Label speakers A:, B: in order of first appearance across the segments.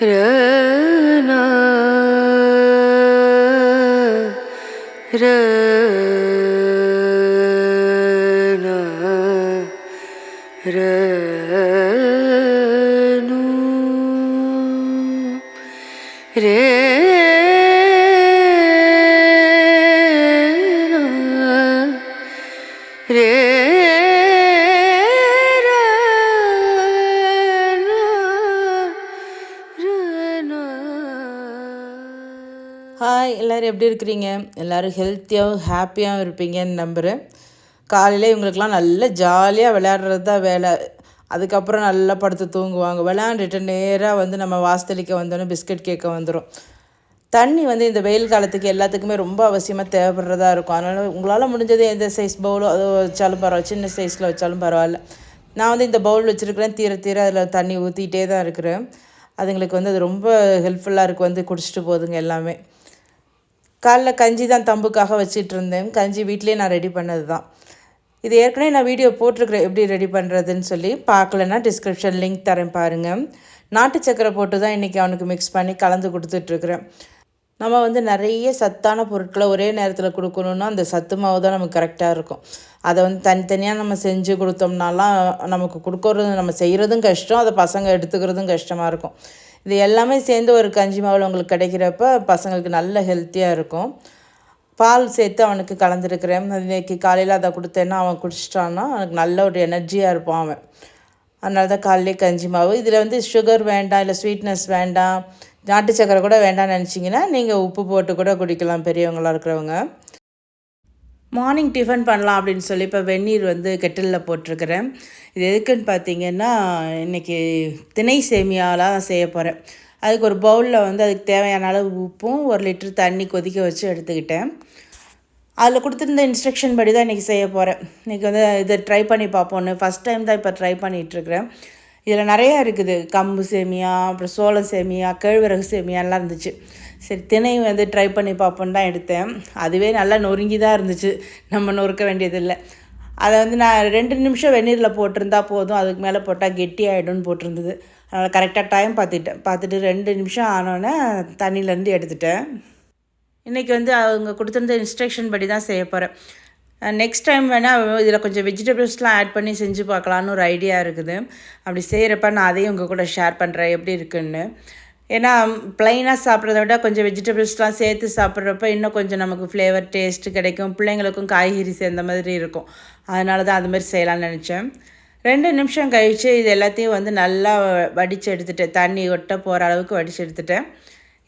A: Re.
B: Hi எல்லோரும் எப்படி இருக்கிறீங்க? எல்லோரும் ஹெல்த்தியாகவும் ஹாப்பியாகவும் இருப்பீங்கன்னு நம்புகிறேன் காலையில் இவங்களுக்கெல்லாம் நல்ல ஜாலியாக விளையாடுறது தான் வேலை. அதுக்கப்புறம் நல்லா படுத்து தூங்குவாங்க. விளையாண்டுட்டு நேராக வந்து நம்ம வாசலிக்க வந்தோன்னே பிஸ்கட் கேட்க வந்துடும் தண்ணி வந்து இந்த வெயில் காலத்துக்கு எல்லாத்துக்குமே ரொம்ப அவசியமாக தேவைப்படுறதா இருக்கும். அதனால் உங்களால் முடிஞ்சது எந்த சைஸ் பவுலோ அது வச்சாலும் பரவாயில்ல. சின்ன சைஸில் வச்சாலும் பரவாயில்ல. நான் வந்து இந்த பவுல் வச்சுருக்கிறேன். தீர தீர அதில் தண்ணி ஊற்றிக்கிட்டே தான் இருக்கிறேன். அதுங்களுக்கு வந்து அது ரொம்ப ஹெல்ப்ஃபுல்லாக இருக்குது வந்து குடிச்சிட்டு போகுதுங்க எல்லாமே. காலைல கஞ்சி தான் தம்புக்காக வச்சிட்டு இருந்தேன் கஞ்சி வீட்டிலே நான் ரெடி பண்ணது தான் இது ஏற்கனவே நான் வீடியோ போட்டிருக்கிறேன். எப்படி ரெடி பண்ணுறதுன்னு சொல்லி பார்க்கலன்னா டிஸ்கிரிப்ஷன் லிங்க் தரேன் பாருங்கள் நாட்டு சக்கரை போட்டு தான் இன்றைக்கி அவனுக்கு மிக்ஸ் பண்ணி கலந்து கொடுத்துட்ருக்குறேன். நம்ம வந்து நிறைய சத்தான பொருட்களை ஒரே நேரத்தில் கொடுக்கணுன்னா அந்த சத்து மாவு தான் நமக்கு கரெக்டாக இருக்கும். அதை வந்து தனித்தனியாக நம்ம செஞ்சு கொடுத்தோம்னாலாம் நமக்கு கொடுக்கறது நம்ம செய்கிறதும் கஷ்டம். அதை பசங்க எடுத்துக்கிறதும் கஷ்டமாக இருக்கும். இது எல்லாமே சேர்ந்து ஒரு கஞ்சி மாவில் உங்களுக்கு கிடைக்கிறப்ப பசங்களுக்கு நல்ல ஹெல்த்தியாக இருக்கும். பால் சேர்த்து அவனுக்கு கலந்துருக்கிறேன். இன்னைக்கு காலையில் அதை கொடுத்தேன்னா அவன் குடிச்சிட்டான்னா அவனுக்கு நல்ல ஒரு எனர்ஜியாக இருப்பான் அவன். அதனால தான் காலையிலே கஞ்சி மாவு. இதில் வந்து சுகர் வேண்டாம் இல்லை ஸ்வீட்னஸ் வேண்டாம் நாட்டு சக்கரை கூட வேண்டாம்னு நினச்சிங்கன்னா நீங்கள் உப்பு போட்டு கூட குடிக்கலாம் பெரியவங்களாக இருக்கிறவங்க. மார்னிங் டிஃபன் பண்ணலாம் அப்படின்னு சொல்லி இப்போ வெந்நீர் வந்து கெட்டிலில் போட்டிருக்கிறேன். இது எதுக்குன்னு பார்த்தீங்கன்னா இன்றைக்கி திணை சேமியாலாம் செய்ய போகிறேன் அதுக்கு ஒரு பவுலில் வந்து அதுக்கு தேவையான அளவு உப்பும் ஒரு லிட்டர் தண்ணி கொதிக்க வச்சு எடுத்துக்கிட்டேன். அதில் கொடுத்துருந்த இன்ஸ்ட்ரக்ஷன் படி தான் இன்றைக்கி செய்ய போகிறேன் இன்றைக்கி வந்து இதை ட்ரை பண்ணி பார்ப்போன்னு ஃபஸ்ட் டைம் தான் இப்போ ட்ரை பண்ணிகிட்ருக்கிறேன் இதில் நிறையா இருக்குது. கம்பு சேமியா அப்புறம் சோள சேமியா கேழ்வரகு சேமியாலாம் இருந்துச்சு. சரி திணை வந்து ட்ரை பண்ணி பார்ப்போன்னு தான் எடுத்தேன். அதுவே நல்லா நொறுங்கி தான் இருந்துச்சு. நம்ம நொறுக்க வேண்டியதில்லை. அதை வந்து நான் ரெண்டு நிமிஷம் வெந்நீரில் போட்டிருந்தா போதும். அதுக்கு மேலே போட்டால் கெட்டி ஆகிடும்னு போட்டிருந்தது. அதனால் கரெக்டாக டைம் பார்த்துட்டேன். பார்த்துட்டு ரெண்டு நிமிஷம் ஆனோன்னே தண்ணியிலேருந்து எடுத்துட்டேன். இன்றைக்கி வந்து அவங்க கொடுத்துருந்த இன்ஸ்ட்ரக்ஷன் படி தான் செய்ய போகிறேன் நெக்ஸ்ட் டைம் வேணால் இதில் கொஞ்சம் வெஜிடபிள்ஸ்லாம் ஆட் பண்ணி செஞ்சு பார்க்கலான்னு ஒரு ஐடியா இருக்குது. அப்படி செய்கிறப்ப நான் அதையும் உங்கள் கூட ஷேர் பண்ணுறேன் எப்படி இருக்குன்னு. ஏன்னா ப்ளைனாக சாப்பிட்றத விட கொஞ்சம் வெஜிடபிள்ஸ்லாம் சேர்த்து சாப்பிட்றப்ப இன்னும் கொஞ்சம் நமக்கு ஃப்ளேவர் டேஸ்ட்டு கிடைக்கும். பிள்ளைங்களுக்கும் காய்கறி சேர்ந்த மாதிரி இருக்கும். அதனால தான் அதுமாதிரி செய்யலான்னு செய்யலாம்னு நினச்சேன். ரெண்டு நிமிஷம் கழித்து இது எல்லாத்தையும் வந்து நல்லா வடித்து எடுத்துட்டேன். தண்ணி ஒட்ட போகிற அளவுக்கு வடித்து எடுத்துட்டேன்.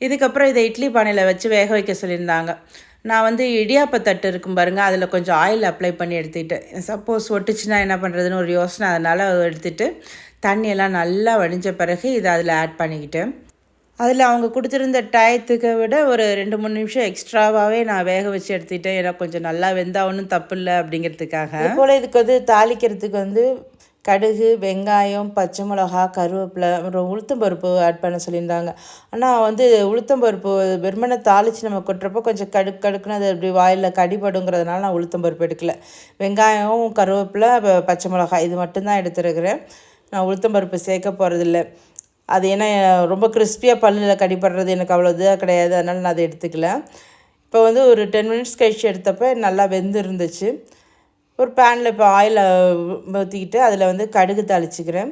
B: இதுக்கப்புறம் இதை இட்லி பானையில் வச்சு வேக வைக்க சொல்லியிருந்தாங்க. நான் வந்து இடியாப்ப தட்டு இருக்கும் பாருங்கள் அதில் கொஞ்சம் ஆயில் அப்ளை பண்ணி எடுத்துக்கிட்டேன். சப்போஸ் ஒட்டுச்சுன்னா என்ன பண்ணுறதுன்னு ஒரு யோசனை அதனால் எடுத்துகிட்டு தண்ணியெல்லாம் நல்லா வடிஞ்ச பிறகு இதை அதில் ஆட் பண்ணிக்கிட்டேன். அதில் அவங்க கொடுத்துருந்த டயத்துக்கு விட ஒரு ரெண்டு மூணு நிமிஷம் எக்ஸ்ட்ராவாகவே நான் வேக வச்சு எடுத்துக்கிட்டேன். ஏன்னா கொஞ்சம் நல்லா வெந்தா ஒன்றும் தப்பு இல்லை அப்படிங்கிறதுக்காக. போல் இதுக்கு வந்து தாளிக்கிறதுக்கு வந்து கடுகு வெங்காயம் பச்சை மிளகா கருவேப்பிலை அப்புறம் உளுத்தம்பருப்பு ஆட் பண்ண சொல்லியிருந்தாங்க. ஆனால் வந்து உளுத்தம்பருப்பு வெறுமனை தாளித்து நம்ம கொட்டுறப்போ கொஞ்சம் கடுக்கு கடுக்குன்னு அது அப்படி வாயில் கடிபடுங்கிறதுனால நான் உளுத்தம்பருப்பு எடுக்கல. வெங்காயம் கருவேப்பிலை பச்சை மிளகா இது மட்டும்தான் எடுத்துருக்கிறேன். நான் உளுத்தம்பருப்பு சேர்க்க போகிறதில்ல அது ஏன்னா ரொம்ப கிறிஸ்பியாக பல்லில் கடிப்படுறது எனக்கு அவ்வளோ இதாக கிடையாது. அதனால் நான் அதை எடுத்துக்கல. இப்போ வந்து ஒரு டென் மினிட்ஸ் கழிச்சு எடுத்தப்போ நல்லா வெந்து இருந்துச்சு ஒரு பேனில் இப்போ ஆயில் ஊற்றிக்கிட்டு அதில் வந்து கடுகு தாளிச்சிக்கிறேன்.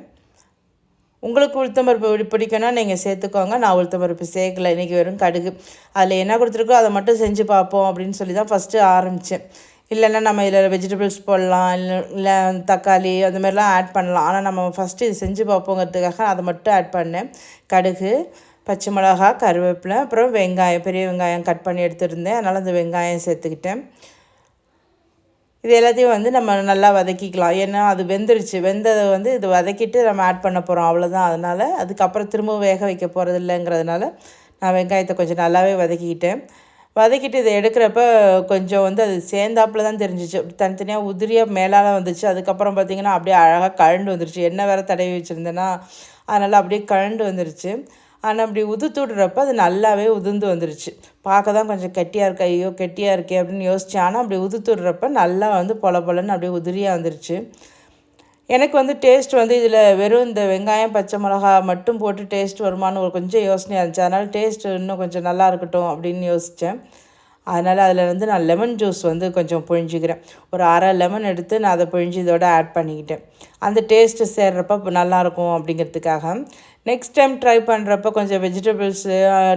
B: உங்களுக்கு உளுத்தம்பருப்பு பிடிக்கும்னா நீங்கள் சேர்த்துக்கோங்க. நான் உளுத்தம்பருப்பு சேர்க்கல. இன்றைக்கி வெறும் கடுகு. அதில் என்ன கொடுத்துருக்கோ அதை மட்டும் செஞ்சு பார்ப்போம் அப்படின்னு சொல்லி தான் ஃபஸ்ட்டு ஆரம்பித்தேன் இல்லைன்னா நம்ம இதில் வெஜிடபிள்ஸ் போடலாம் இல்லை இல்லை தக்காளி அந்த மாதிரிலாம் ஆட் பண்ணலாம். ஆனால் நம்ம ஃபஸ்ட்டு இது செஞ்சு பார்ப்போங்கிறதுக்காக அதை மட்டும் ஆட் பண்ணேன். கடுகு பச்சை மிளகா கருவேப்பிலை அப்புறம் வெங்காயம் பெரிய வெங்காயம் கட் பண்ணி எடுத்துருந்தேன். அதனால் அந்த வெங்காயம் சேர்த்துக்கிட்டேன். இது எல்லாத்தையும் வந்து நம்ம நல்லா வதக்கிக்கலாம். ஏன்னா அது வெந்துருச்சு. வெந்ததை வந்து இது வதக்கிட்டு நம்ம ஆட் பண்ண போகிறோம் அவ்வளோதான் அதனால் அதுக்கப்புறம் திரும்பவும் வேக வைக்க போகிறது இல்லைங்கிறதுனால நான் வெங்காயத்தை கொஞ்சம் நல்லாவே வதக்கிக்கிட்டேன். வதக்கிட்டு இதை எடுக்கிறப்ப கொஞ்சம் வந்து அது சேர்ந்தாப்பில் தான் தெரிஞ்சிச்சு. தனித்தனியாக உதிரியாக மேலால் வந்துச்சு. அதுக்கப்புறம் பார்த்திங்கன்னா அப்படியே அழகாக கழண்டு வந்துருச்சு. எண்ணெய் வேறு தடவி வச்சுருந்தேன்னா அதனால் அப்படியே கழண்டு வந்துருச்சு. ஆனால் அப்படி உதுத்து விடுறப்ப அது நல்லாவே உதிர்ந்து வந்துருச்சு. பார்க்க தான் கொஞ்சம் கெட்டியாக இருக்கு. ஐயோ கெட்டியாக இருக்கே அப்படின்னு யோசித்தேன் ஆனால் அப்படி உதுத்து விடுறப்ப நல்லா வந்து பொல பொலன்னு அப்படியே உதிரியாக வந்துருச்சு. எனக்கு வந்து டேஸ்ட் வந்து இதில் வெறும் இந்த வெங்காயம் பச்சை மிளகா மட்டும் போட்டு டேஸ்ட் வருமானு ஒரு கொஞ்சம் யோசனையாக இருந்துச்சு. அதனால் டேஸ்ட் இன்னும் கொஞ்சம் நல்லா இருக்கட்டும் அப்படின்னு யோசித்தேன் அதனால் அதில் வந்து நான் லெமன் ஜூஸ் வந்து கொஞ்சம் புழிஞ்சிக்கிறேன். ஒரு அரை லெமன் எடுத்து நான் அதை புழிஞ்சு இதோட ஆட் பண்ணிக்கிட்டேன். அந்த டேஸ்ட்டு சேர்றப்ப நல்லாயிருக்கும் அப்படிங்கிறதுக்காக. நெக்ஸ்ட் டைம் ட்ரை பண்ணுறப்ப கொஞ்சம் வெஜிடபிள்ஸு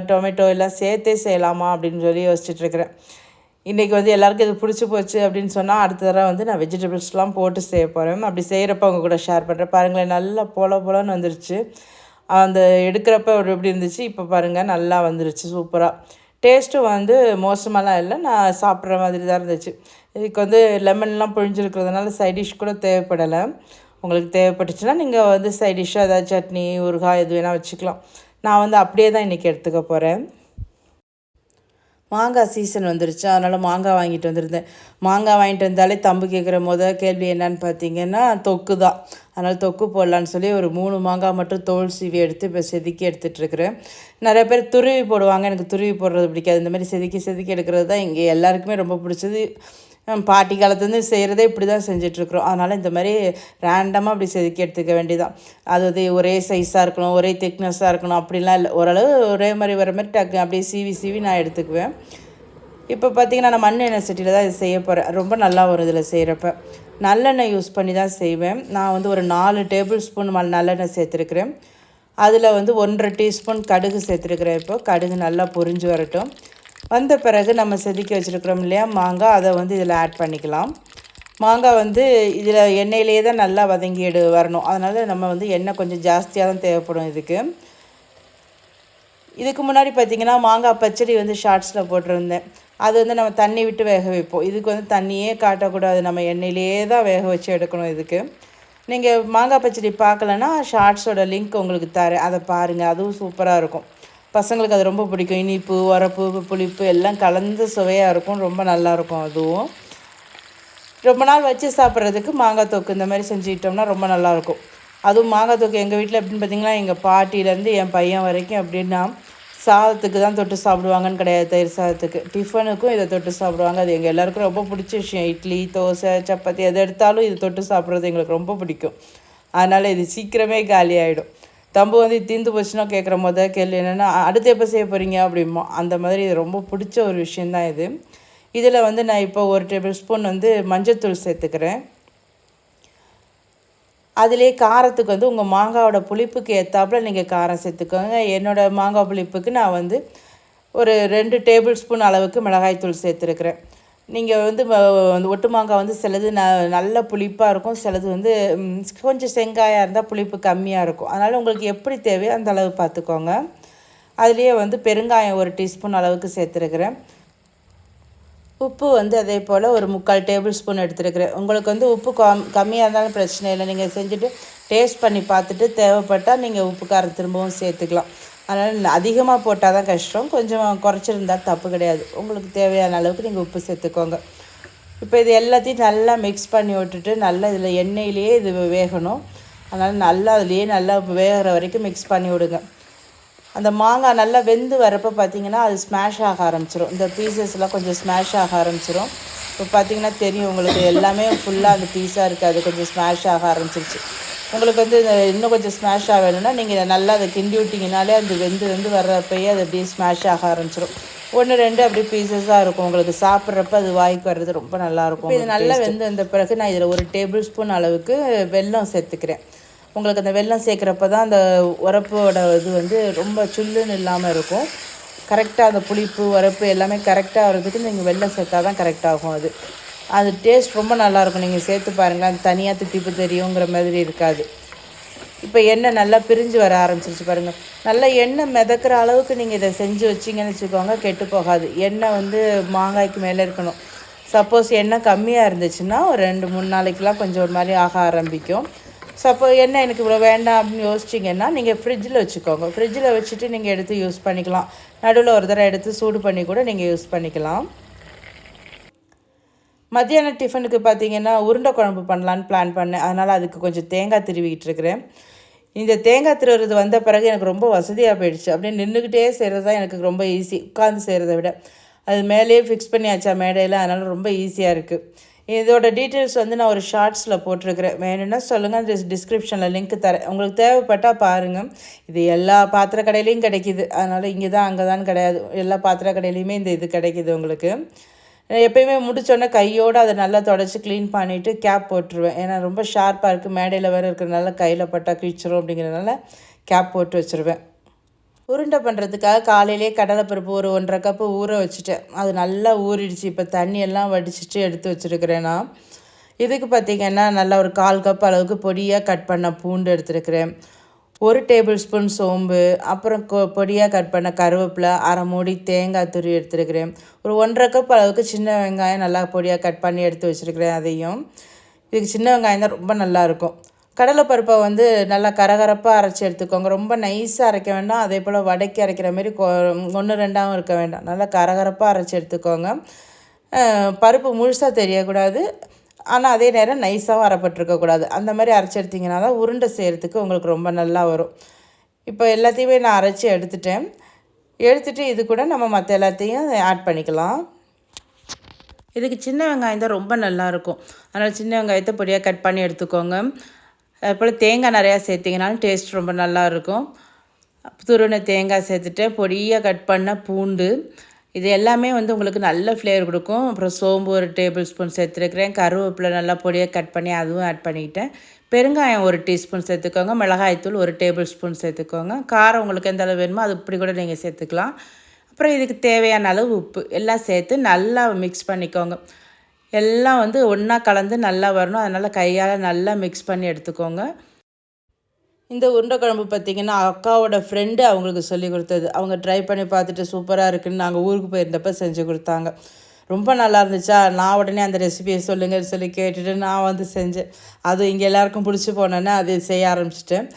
B: டொமேட்டோ எல்லாம் சேர்த்தே செய்யலாமா அப்படின்னு சொல்லி யோசிச்சுட்ருக்கிறேன் இன்றைக்கி வந்து எல்லாருக்கும் இது பிடிச்சி போச்சு அப்படின்னு சொன்னால் அடுத்த தடவை வந்து நான் வெஜிடபிள்ஸ்லாம் போட்டு செய்ய போகிறேன் அப்படி செய்கிறப்ப அவங்க கூட ஷேர் பண்ணுறேன் பாருங்களேன் நல்லா போல போலன்னு வந்துருச்சு. அந்த எடுக்கிறப்ப ஒரு எப்படி இருந்துச்சு? இப்போ பாருங்கள் நல்லா வந்துருச்சு சூப்பராக டேஸ்ட்டும் வந்து மோசமாலாம் இல்லை. நான் சாப்பிட்ற மாதிரி தான் இருந்துச்சு. இதுக்கு வந்து லெமன்லாம் பொழிஞ்சிருக்கிறதுனால சைடிஷ் கூட தேவைப்படலை. உங்களுக்கு தேவைப்பட்டுச்சுன்னா நீங்கள் வந்து சைடிஷ்ஷாக ஏதாவது சட்னி ஊறுகாய் எது வேணால் வச்சுக்கலாம். நான் வந்து அப்படியே தான் இன்றைக்கி எடுத்துக்க போகிறேன் மாங்காய் சீசன் வந்துருச்சு. அதனால் மாங்காய் வாங்கிட்டு வந்திருந்தேன். மாங்காய் வாங்கிட்டு வந்தாலே தம்பு கேட்குற முத கேள்வி என்னன்னு பார்த்தீங்கன்னா தொக்கு தான் அதனால் தொக்கு போடலான்னு சொல்லி ஒரு மூணு மாங்காய் மட்டும் தோல் சீவி எடுத்து இப்போ செதுக்கி எடுத்துகிட்ருக்குறேன் நிறைய பேர் துருவி போடுவாங்க. எனக்கு துருவி போடுறது பிடிக்காது. இந்த மாதிரி செதுக்கி செதுக்கி எடுக்கிறது தான் இங்கே எல்லாருக்குமே ரொம்ப பிடிச்சது. பாட்டி காலத்துலேருந்து செய்கிறதே இப்படி தான் செஞ்சிட்ருக்குறோம். அதனால் இந்த மாதிரி ரேண்டமாக அப்படி செதுக்கி எடுத்துக்க வேண்டியதான் அது ஒரே சைஸாக இருக்கணும் ஒரே திக்னஸாக இருக்கணும் அப்படிலாம் இல்லை. ஓரளவு ஒரே மாதிரி வர மாதிரி டக்கு அப்படியே சீவி சீவி நான் எடுத்துக்குவேன். இப்போ பார்த்திங்கன்னா நான் மண் எண்ணெய் சட்டியில் தான் இது செய்ய போகிறேன் ரொம்ப நல்லா வரும் இதில் செய்கிறப்ப நல்லெண்ணெய் யூஸ் பண்ணி தான் செய்வேன். நான் வந்து ஒரு நாலு டேபிள் ஸ்பூன் நல்லெண்ணெய் சேர்த்துருக்குறேன். அதில் வந்து ஒன்றரை டீஸ்பூன் கடுகு சேர்த்துருக்குறேன் இப்போ. கடுகு நல்லா பொரிஞ்சு வரட்டும். வந்த பிறகு நம்ம செதுக்கி வச்சுருக்குறோம் இல்லையா? மாங்காய். அதை வந்து இதில் ஆட் பண்ணிக்கலாம். மாங்காய் வந்து இதில் எண்ணெயிலே தான் நல்லா வதங்கி எடு வரணும். அதனால் நம்ம வந்து எண்ணெய் கொஞ்சம் ஜாஸ்தியாக தான் தேவைப்படும் இதுக்கு. இதுக்கு முன்னாடி பார்த்திங்கன்னா மாங்காய் பச்சடி வந்து ஷார்ட்ஸில் போட்டிருந்தேன். அது வந்து நம்ம தண்ணி விட்டு வேக வைப்போம். இதுக்கு வந்து தண்ணியே காட்டக்கூடாது. நம்ம எண்ணெயிலே தான் வேக வச்சு எடுக்கணும் இதுக்கு. நீங்கள் மாங்காய் பச்சடி பார்க்கலன்னா ஷார்ட்ஸோட லிங்க் உங்களுக்கு தரேன். அதை பாருங்கள் அதுவும் சூப்பராக இருக்கும். பசங்களுக்கு அது ரொம்ப பிடிக்கும். இனிப்பு உரப்பு புளிப்பு எல்லாம் கலந்து சுவையாக இருக்கும். ரொம்ப நல்லாயிருக்கும் அதுவும். ரொம்ப நாள் வச்சு சாப்பிட்றதுக்கு மாங்காய் தொக்கு இந்த மாதிரி செஞ்சுக்கிட்டோம்னா ரொம்ப நல்லாயிருக்கும் அதுவும் மாங்காய் தொக்கு எங்கள் வீட்டில் எப்படின்னு பார்த்தீங்கன்னா எங்கள் பாட்டியிலேருந்து என் பையன் வரைக்கும் அப்படின்னா சாதத்துக்கு தான் தொட்டு சாப்பிடுவாங்கன்னு கிடையாது. தயிர் சாதத்துக்கு. டிஃபனுக்கும் இதை தொட்டு சாப்பிடுவாங்க. அது எங்கள் எல்லாருக்கும் ரொம்ப பிடிச்ச விஷயம். இட்லி தோசை சப்பாத்தி எது எடுத்தாலும் இது தொட்டு சாப்பிட்றது எங்களுக்கு ரொம்ப பிடிக்கும். அதனால் இது சீக்கிரமே காலி ஆகிடும் தம்பு வந்து தீந்து போச்சுன்னா கேட்குற மொதல் கேள்வி என்னென்னா அடுத்து எப்போ செய்ய போகிறீங்க அப்படிமோ அந்த மாதிரி இது ரொம்ப பிடிச்ச ஒரு விஷயந்தான் இது. இதில் வந்து நான் இப்போ ஒரு டேபிள் ஸ்பூன் வந்து மஞ்சத்தூள் சேர்த்துக்கிறேன். அதிலே காரத்துக்கு வந்து உங்கள் மாங்காவோட புளிப்புக்கு ஏற்றாப்புல நீங்கள் காரம் சேர்த்துக்கோங்க. என்னோடய மாங்காய் புளிப்புக்கு நான் வந்து ஒரு ரெண்டு டேபிள் ஸ்பூன் அளவுக்கு மிளகாய்த்தூள் சேர்த்துருக்குறேன். நீங்கள் வந்து அந்த ஒட்டு மாங்காய் வந்து சிலது ந நல்ல புளிப்பாக இருக்கும். சிலது வந்து கொஞ்சம் செங்காயாக இருந்தால் புளிப்பு கம்மியாக இருக்கும். அதனால் உங்களுக்கு எப்படி தேவையோ அந்த அளவு பார்த்துக்கோங்க அதுலேயே வந்து பெருங்காயம் ஒரு டீஸ்பூன் அளவுக்கு சேர்த்துருக்குறேன். உப்பு வந்து அதே போல் ஒரு முக்கால் டேபிள் ஸ்பூன் எடுத்துருக்குறேன். உங்களுக்கு வந்து உப்பு கம் கம்மியாக இருந்தாலும் பிரச்சனை இல்லை. நீங்கள் செஞ்சுட்டு டேஸ்ட் பண்ணி பார்த்துட்டு தேவைப்பட்டால் நீங்கள் உப்பு காரம் திரும்பவும் சேர்த்துக்கலாம். அதனால் அதிகமாக போட்டால் தான் கஷ்டம். கொஞ்சம் குறைச்சிருந்தா தப்பு கிடையாது. உங்களுக்கு தேவையான அளவுக்கு நீங்கள் உப்பு சேர்த்துக்கோங்க. இப்போ இது எல்லாத்தையும் நல்லா மிக்ஸ் பண்ணி விட்டுட்டு நல்லா இதில் எண்ணெயிலேயே இது வேகணும். அதனால் நல்லா அதுலேயே நல்லா வேகிற வரைக்கும் மிக்ஸ் பண்ணி விடுங்க. அந்த மாங்காய் நல்லா வெந்து வரப்போ பார்த்திங்கன்னா அது ஸ்மாஷ் ஆக ஆரம்பிச்சிடும் இந்த பீசஸ்லாம் கொஞ்சம் ஸ்மாஷ் ஆக ஆரம்பிச்சிடும் இப்போ பார்த்திங்கன்னா தெரியும் உங்களுக்கு எல்லாமே ஃபுல்லாக அந்த பீஸாக இருக்குது அது கொஞ்சம் ஸ்மாஷ் ஆக ஆரம்பிச்சிருச்சு. உங்களுக்கு வந்து இன்னும் கொஞ்சம் ஸ்மாஷ் ஆக வேணும்னா நீங்கள் நல்லா அதை கிண்டி விட்டிங்கனாலே அது வெந்து வெந்து வர்றப்பயே அது அப்படியே ஸ்மாஷ் ஆக ஆரம்பிச்சிடும் ஒன்று ரெண்டு அப்படியே பீசஸாக இருக்கும். உங்களுக்கு சாப்பிட்றப்ப அது வாய்க்கு வர்றது ரொம்ப நல்லாயிருக்கும் இது நல்லா வெந்து வந்த பிறகு நான் இதில் ஒரு டேபிள் ஸ்பூன் அளவுக்கு வெல்லம் சேர்த்துக்கிறேன். உங்களுக்கு அந்த வெல்லம் சேர்க்குறப்ப தான் அந்த உரப்போட இது வந்து ரொம்ப சுல்லுன்னு இல்லாமல் இருக்கும். கரெக்டாக அந்த புளிப்பு உரப்பு எல்லாமே கரெக்டாக வர்றதுக்கு நீங்கள் வெல்லம் சேர்த்தா தான் கரெக்டாகும் அது. அது டேஸ்ட் ரொம்ப நல்லாயிருக்கும். நீங்கள் சேர்த்து பாருங்கள் அது தனியாக தித்திப்பு தெரியுங்கிற மாதிரி இருக்காது. இப்போ எண்ணெய் நல்லா பிரிஞ்சு வர ஆரம்பிச்சிருச்சு பாருங்கள் நல்லா எண்ணெய் மிதக்கிற அளவுக்கு நீங்கள் இதை செஞ்சு வச்சிங்கன்னு வச்சுக்கோங்க கெட்டு போகாது. எண்ணெய் வந்து மாங்காய்க்கு மேலே இருக்கணும். சப்போஸ் எண்ணெய் கம்மியாக இருந்துச்சுன்னா ஒரு ரெண்டு மூணு நாளைக்கெலாம் கொஞ்சம் ஒரு மாதிரி ஆக ஆரம்பிக்கும். சப்போ எண்ணெய் எனக்கு இவ்வளோ வேண்டாம் அப்படின்னு யோசிச்சிங்கன்னா நீங்கள் ஃப்ரிட்ஜில் வச்சுக்கோங்க. ஃப்ரிட்ஜில் வச்சுட்டு நீங்கள் எடுத்து யூஸ் பண்ணிக்கலாம். நடுவில் ஒரு தடவை எடுத்து சூடு பண்ணி கூட நீங்கள் யூஸ் பண்ணிக்கலாம். மத்தியான டிஃபனுக்கு பார்த்தீங்கன்னா உருண்டை குழம்பு பண்ணலான்னு பிளான் பண்ணேன். அதனால் அதுக்கு கொஞ்சம் தேங்காய் திருவிக்கிட்டு இருக்கிறேன். இந்த தேங்காய் திருவுறது வந்த பிறகு எனக்கு ரொம்ப வசதியாக போயிடுச்சு. அப்படியே நின்றுக்கிட்டே செய்கிறது தான் எனக்கு ரொம்ப ஈஸி உட்காந்து செய்கிறத விட. அது மேலேயே ஃபிக்ஸ் பண்ணியாச்சா மேடையில். அதனால் ரொம்ப ஈஸியாக இருக்குது இதோட டீட்டெயில்ஸ் வந்து நான் ஒரு ஷார்ட்ஸில் போட்டிருக்கிறேன். வேணும்னா சொல்லுங்கள் அந்த டிஸ்கிரிப்ஷனில் லிங்க் தரேன். உங்களுக்கு தேவைப்பட்டால் பாருங்கள் இது எல்லா பாத்திர கடையிலையும் கிடைக்கிது. அதனால் இங்கே தான் அங்கே தான் கிடையாது. எல்லா பாத்திர கடையிலையுமே இந்த இது கிடைக்கிது உங்களுக்கு. எப்பயுமே முடிச்சோடனே கையோடு அதை நல்லா தொடச்சி க்ளீன் பண்ணிவிட்டு கேப் போட்டுருவேன். ஏன்னா ரொம்ப ஷார்ப்பாக இருக்குது மேடையில் வேறு இருக்கிறனால கையில் பட்டா கிழிச்சிரும் அப்படிங்கிறனால கேப் போட்டு வச்சுருவேன். உருண்டை பண்ணுறதுக்காக காலையிலே கடலைப்பருப்பு ஒரு ஒன்றரை கப்பு ஊற வச்சுட்டேன். அது நல்லா ஊறிடுச்சு. இப்போ தண்ணியெல்லாம் வடிச்சிட்டு எடுத்து வச்சுருக்கிறேன் நான். இதுக்கு பார்த்திங்கன்னா நல்லா ஒரு கால் கப் அளவுக்கு பொடியாக கட் பண்ண பூண்டு எடுத்துருக்கிறேன். ஒரு டேபிள் ஸ்பூன் சோம்பு அப்புறம் கொ பொடியாக கட் பண்ண கருவேப்பிலை அரை மூடி தேங்காய் துருவி எடுத்துருக்கிறேன். ஒரு ஒன்றரை கப் அளவுக்கு சின்ன வெங்காயம் நல்லா பொடியாக கட் பண்ணி எடுத்து வச்சுருக்கிறேன் அதையும். இதுக்கு சின்ன வெங்காயம் தான் ரொம்ப நல்லாயிருக்கும் கடலைப்பருப்பை வந்து நல்லா கரகரப்பாக அரைச்சி எடுத்துக்கோங்க. ரொம்ப நைஸாக அரைக்க வேண்டாம். அதே போல் வடக்கி அரைக்கிற மாரி ஒன்று ரெண்டாகவும் இருக்க வேண்டாம். நல்லா கரகரப்பாக அரைச்சி எடுத்துக்கோங்க. பருப்பு முழுசாக தெரியக்கூடாது. ஆனால் அதே நேரம் நைஸாகவும் அரைப்பட்டிருக்கக்கூடாது அந்த மாதிரி அரைச்சி எடுத்திங்கன்னா தான் உருண்டை செய்கிறதுக்கு உங்களுக்கு ரொம்ப நல்லா வரும். இப்போ எல்லாத்தையுமே நான் அரைச்சி எடுத்துட்டேன். எடுத்துகிட்டு இது கூட நம்ம மற்ற எல்லாத்தையும் ஆட் பண்ணிக்கலாம். இதுக்கு சின்ன வெங்காயம் தான் ரொம்ப நல்லாயிருக்கும் அதனால் சின்ன வெங்காயத்தை பொடியாக கட் பண்ணி எடுத்துக்கோங்க. அதுபோல் தேங்காய் நிறையா சேர்த்திங்கனாலும் டேஸ்ட் ரொம்ப நல்லாயிருக்கும் துருவின தேங்காய் சேர்த்துட்டு பொடியாக கட் பண்ண பூண்டு இது எல்லாமே வந்து உங்களுக்கு நல்ல ஃப்ளேவர் கொடுக்கும். அப்புறம் சோம்பு ஒரு டேபிள் ஸ்பூன் சேர்த்துருக்குறேன். கருவேப்பிலை நல்லா பொடியாக கட் பண்ணி அதுவும் ஆட் பண்ணிக்கிட்டேன் பெருங்காயம் ஒரு டீஸ்பூன் சேர்த்துக்கோங்க. மிளகாய்த்தூள் ஒரு டேபிள் ஸ்பூன் சேர்த்துக்கோங்க. காரம் உங்களுக்கு எந்த அளவு வேணுமோ அது இப்படி கூட நீங்கள் சேர்த்துக்கலாம். அப்புறம் இதுக்கு தேவையான அளவு உப்பு. எல்லாம் சேர்த்து நல்லா மிக்ஸ் பண்ணிக்கோங்க. எல்லாம் வந்து ஒன்றா கலந்து நல்லா வரணும். அதனால் கையால் நல்லா மிக்ஸ் பண்ணி எடுத்துக்கோங்க. இந்த உருண்டை குழம்பு பார்த்திங்கன்னா அக்காவோட ஃப்ரெண்டு அவங்களுக்கு சொல்லி கொடுத்தது. அவங்க ட்ரை பண்ணி பார்த்துட்டு சூப்பராக இருக்குன்னு நாங்கள் ஊருக்கு போயிருந்தப்போ செஞ்சு கொடுத்தாங்க. ரொம்ப நல்லா இருந்துச்சா? நான் உடனே அந்த ரெசிபியை சொல்லுங்கன்னு சொல்லி கேட்டுட்டு நான் வந்து செஞ்சேன். அது இங்கே எல்லாருக்கும் பிடிச்சி போனோன்னே அது செய்ய ஆரம்பிச்சிட்டேன்.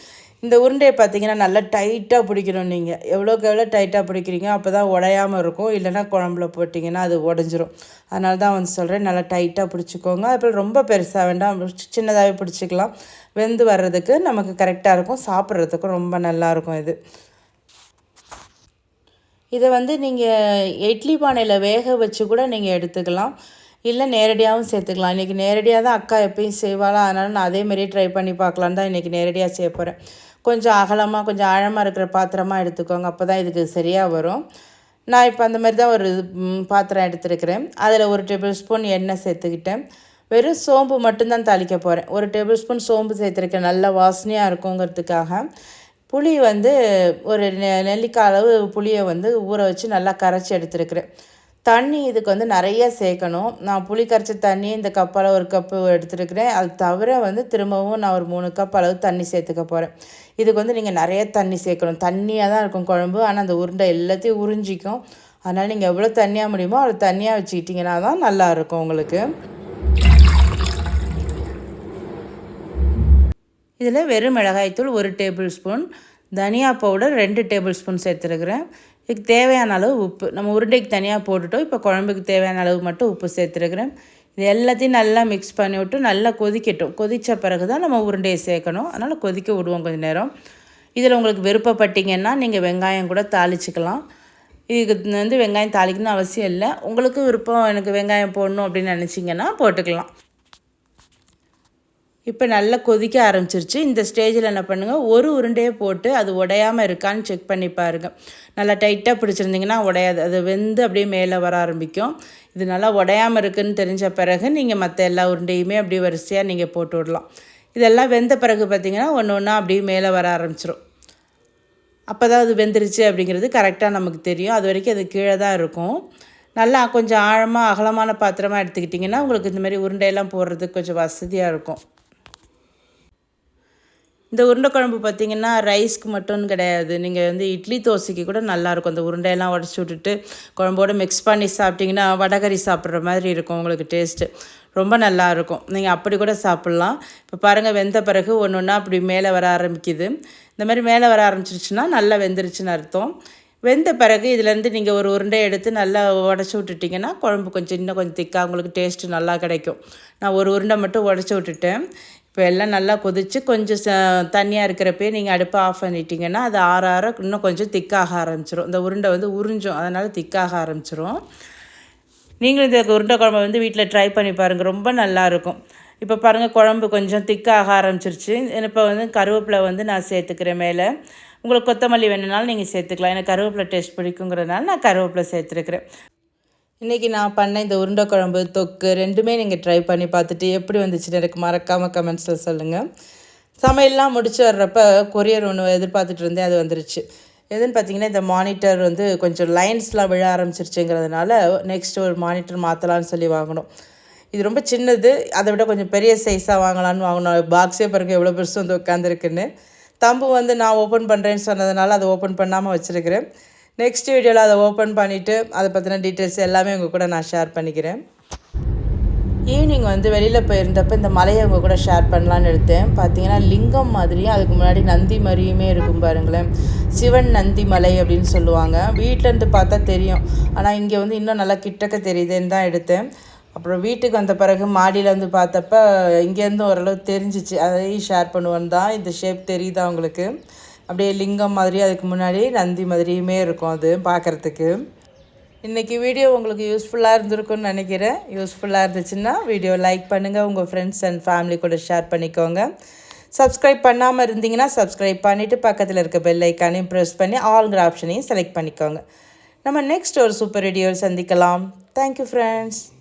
B: இந்த உருண்டையை பார்த்தீங்கன்னா நல்லா டைட்டாக பிடிக்கணும் நீங்கள் எவ்வளோக்கு எவ்வளோ டைட்டாக பிடிக்கிறீங்க அப்போ தான் உடையாமல் இருக்கும். இல்லைனா குழம்புல போட்டிங்கன்னா அது உடஞ்சிரும். அதனால தான் வந்து சொல்கிறேன் நல்லா டைட்டாக பிடிச்சிக்கோங்க. அப்புறம் ரொம்ப பெருசாக வேண்டாம் சின்னதாகவே பிடிச்சிக்கலாம். வெந்து வர்றதுக்கு நமக்கு கரெக்டாக இருக்கும். சாப்பிட்றதுக்கும் ரொம்ப நல்லாயிருக்கும் இது. இதை வந்து நீங்கள் இட்லி பானையில் வேக வச்சு கூட நீங்கள் எடுத்துக்கலாம். இல்லை நேரடியாகவும் சேர்த்துக்கலாம். இன்றைக்கி நேரடியாக தான் அக்கா எப்பயும் செய்வாளா? அதனால் நான் அதே மாதிரியே ட்ரை பண்ணி பார்க்கலான்னு தான் இன்றைக்கி நேரடியாக செய்ய போகிறேன் கொஞ்சம் அகலமாக கொஞ்சம் ஆழமாக இருக்கிற பாத்திரமாக எடுத்துக்கோங்க. அப்போ தான் இதுக்கு சரியாக வரும். நான் இப்போ அந்த மாதிரி தான் ஒரு பாத்திரம் எடுத்துருக்கிறேன். அதில் ஒரு டேபிள் ஸ்பூன் எண்ணெய் சேர்த்துக்கிட்டேன். வெறும் சோம்பு மட்டும்தான் தாளிக்க போகிறேன் ஒரு டேபிள் ஸ்பூன் சோம்பு சேர்த்துருக்கேன். நல்ல வாசனையாக இருக்குங்கிறதுக்காக. புளி வந்து ஒரு நெ நெல்லிக்காய் அளவு புளியை வந்து ஊற வச்சு நல்லா கரைச்சி எடுத்துருக்கிறேன். தண்ணி இதுக்கு வந்து நிறைய சேர்க்கணும். நான் புளி கரைச்ச தண்ணி இந்த கப்பால் ஒரு கப்பு எடுத்துருக்கிறேன். அது தவிர வந்து திரும்பவும் நான் ஒரு மூணு கப் அளவு தண்ணி சேர்த்துக்க போகிறேன் இதுக்கு வந்து நீங்கள் நிறைய தண்ணி சேர்க்கணும். தண்ணியாக தான் இருக்கும் குழம்பு. ஆனால் அந்த உருண்டை எல்லாத்தையும் உறிஞ்சிக்கும். அதனால் நீங்கள் எவ்வளோ தண்ணியாக முடியுமோ அவ்வளோ தண்ணியாக வச்சுக்கிட்டிங்கன்னா தான் நல்லாயிருக்கும் உங்களுக்கு. இதில் வெறும் மிளகாய்த்தூள் ஒரு டேபிள் ஸ்பூன். தனியா பவுடர் ரெண்டு டேபிள் ஸ்பூன் சேர்த்துருக்குறேன். இதுக்கு தேவையான அளவு உப்பு. நம்ம உருண்டைக்கு தனியாக போட்டுட்டோம். இப்போ குழம்புக்கு தேவையான அளவு மட்டும் உப்பு சேர்த்துருக்குறேன். இது எல்லாத்தையும் நல்லா மிக்ஸ் பண்ணி விட்டு நல்லா கொதிக்கட்டும். கொதித்த பிறகு தான் நம்ம உருண்டையை சேர்க்கணும். அதனால் கொதிக்க விடுவோம் கொஞ்சம் நேரம். இதில் உங்களுக்கு விருப்பப்பட்டீங்கன்னா நீங்கள் வெங்காயம் கூட தாளிச்சிக்கலாம். இதுக்கு வந்து வெங்காயம் தாளிக்கணும்னு அவசியம் இல்லை. உங்களுக்கு விருப்பம் எனக்கு வெங்காயம் போடணும் அப்படின்னு நினச்சிங்கன்னா போட்டுக்கலாம். இப்போ நல்லா கொதிக்க ஆரம்பிச்சிருச்சு. இந்த ஸ்டேஜில் என்ன பண்ணுங்கள் ஒரு உருண்டையை போட்டு அது உடையாமல் இருக்கான்னு செக் பண்ணி பாருங்கள் நல்லா டைட்டாக பிடிச்சிருந்தீங்கன்னா உடையாது. அது வெந்து அப்படியே மேலே வர ஆரம்பிக்கும். இது நல்லா உடையாமல் இருக்குதுன்னு தெரிஞ்ச பிறகு நீங்கள் மற்ற எல்லா உருண்டையுமே அப்படியே வரிசையாக நீங்கள் போட்டு விடலாம். இதெல்லாம் வெந்த பிறகு பார்த்திங்கன்னா ஒன்று ஒன்றா அப்படியே மேலே வர ஆரம்பிச்சிடும் அப்போ தான் அது வெந்துருச்சு அப்படிங்கிறது கரெக்டாக நமக்கு தெரியும். அது வரைக்கும் அது கீழே தான் இருக்கும். நல்லா கொஞ்சம் ஆழமாக அகலமான பாத்திரமாக எடுத்துக்கிட்டிங்கன்னா உங்களுக்கு இந்த மாதிரி உருண்டையெல்லாம் போடுறதுக்கு கொஞ்சம் வசதியாக இருக்கும். இந்த உருண்டை குழம்பு பார்த்திங்கன்னா ரைஸ்க்கு மட்டும் கிடையாது. நீங்கள் வந்து இட்லி தோசைக்கு கூட நல்லாயிருக்கும். அந்த உருண்டையெல்லாம் உடச்சி விட்டுட்டு குழம்போடு மிக்ஸ் பண்ணி சாப்பிட்டிங்கன்னா வடகறி சாப்பிட்ற மாதிரி இருக்கும் உங்களுக்கு டேஸ்ட்டு ரொம்ப நல்லாயிருக்கும். நீங்கள் அப்படி கூட சாப்பிட்லாம். இப்போ பாருங்கள் வெந்த பிறகு ஒன்று ஒன்றா அப்படி மேலே வர ஆரம்பிக்குது. இந்த மாதிரி மேலே வர ஆரம்பிச்சிருச்சுன்னா நல்லா வெந்துருச்சுன்னு அர்த்தம். வெந்த பிறகு இதுலேருந்து நீங்கள் ஒரு உருண்டை எடுத்து நல்லா உடச்சி விட்டுட்டிங்கன்னா குழம்பு கொஞ்சம் இன்னும் கொஞ்சம் திக்காக உங்களுக்கு டேஸ்ட்டு நல்லா கிடைக்கும். நான் ஒரு உருண்டை மட்டும் உடச்சி விட்டுட்டேன். இப்போ எல்லாம் நல்லா கொதித்து கொஞ்சம் ச தண்ணியாக இருக்கிறப்பே நீங்கள் அடுப்பை ஆஃப் பண்ணிட்டீங்கன்னா அது ஆற ஆற இன்னும் கொஞ்சம் திக்காக ஆரம்பிச்சிடும் இந்த உருண்டை வந்து உறிஞ்சும். அதனால் திக்காக ஆரம்பிச்சிரும். நீங்களும் இந்த உருண்டை குழம்பு வந்து வீட்டில் ட்ரை பண்ணி பாருங்கள் ரொம்ப நல்லாயிருக்கும் இப்போ பாருங்கள் குழம்பு கொஞ்சம் திக்காக ஆரம்பிச்சிருச்சு. இப்போ வந்து கருவேப்பிலை வந்து நான் சேர்த்துக்கிறேன் மேலே. உங்களுக்கு கொத்தமல்லி வேணுனாலும் நீங்கள் சேர்த்துக்கலாம். எனக்கு கருவேப்பிலை டேஸ்ட் பிடிக்குங்கிறதுனால நான் கருவேப்பிலை சேர்த்துருக்குறேன். இன்றைக்கி நான் பண்ண இந்த உருண்டை குழம்பு தொக்கு ரெண்டுமே நீங்கள் ட்ரை பண்ணி பார்த்துட்டு எப்படி வந்துச்சுன்னு எனக்கு மறக்காமல் கமெண்ட்ஸில் சொல்லுங்கள் சமையல்லாம் முடிச்சு வர்றப்ப கொரியர் ஒன்று எதிர்பார்த்துட்டு இருந்தேன் அது வந்துருச்சு. எதுன்னு பார்த்தீங்கன்னா இந்த மானிட்டர் வந்து கொஞ்சம் லைன்ஸ்லாம் விழ ஆரம்பிச்சிருச்சுங்கிறதுனால நெக்ஸ்ட் ஒரு மானிட்டர் மாற்றலான்னு சொல்லி வாங்கினோம். இது ரொம்ப சின்னது அதை விட கொஞ்சம் பெரிய சைஸாக வாங்கலான்னு வாங்கினோம். பாக்ஸே பாருங்க எவ்வளோ பெருசு வந்து உட்காந்துருக்குன்னு தம்பு வந்து நான் ஓப்பன் பண்ணுறேன்னு சொன்னதுனால அதை ஓப்பன் பண்ணாமல் வச்சுருக்கிறேன். நெக்ஸ்ட் வீடியோவில் அதை ஓப்பன் பண்ணிவிட்டு அதை பற்றின டீட்டெயில்ஸ் எல்லாமே உங்கள் கூட நான் ஷேர் பண்ணிக்கிறேன். ஈவினிங் வந்து வெளியில் போயிருந்தப்போ இந்த மலையை உங்கள் கூட ஷேர் பண்ணலான்னு எடுத்தேன். பார்த்தீங்கன்னா லிங்கம் மாதிரியும் அதுக்கு முன்னாடி நந்தி மாதிரியுமே இருக்கும் பாருங்களேன். சிவன் நந்தி மலை அப்படின்னு சொல்லுவாங்க. வீட்டிலேருந்து பார்த்தா தெரியும். ஆனால் இங்கே வந்து இன்னும் நல்லா கிட்டக்க தெரியுதுன்னு தான் எடுத்தேன். அப்புறம் வீட்டுக்கு வந்த பிறகு மாடியில் வந்து பார்த்தப்ப இங்கேருந்து ஓரளவு தெரிஞ்சிச்சு. அதையும் ஷேர் பண்ணுவேன் தான். இந்த ஷேப் தெரியுதா உங்களுக்கு? அப்படியே லிங்கம் மாதிரி அதுக்கு முன்னாடி நந்தி மாதிரியுமே இருக்கும் அது பார்க்குறதுக்கு இன்றைக்கி வீடியோ உங்களுக்கு யூஸ்ஃபுல்லாக இருந்திருக்கும்னு நினைக்கிறேன். யூஸ்ஃபுல்லாக இருந்துச்சுன்னா வீடியோ லைக் பண்ணுங்கள் உங்கள் ஃப்ரெண்ட்ஸ் அண்ட் ஃபேமிலி கூட ஷேர் பண்ணிக்கோங்க. சப்ஸ்கிரைப் பண்ணாமல் இருந்தீங்கன்னா சப்ஸ்கிரைப் பண்ணிவிட்டு பக்கத்தில் இருக்க பெல் ஐக்கானையும் ப்ரெஸ் பண்ணி ஆல்ங்கிற ஆப்ஷனையும் செலக்ட் பண்ணிக்கோங்க. நம்ம நெக்ஸ்ட் ஒரு சூப்பர் வீடியோவில் சந்திக்கலாம். Thank you friends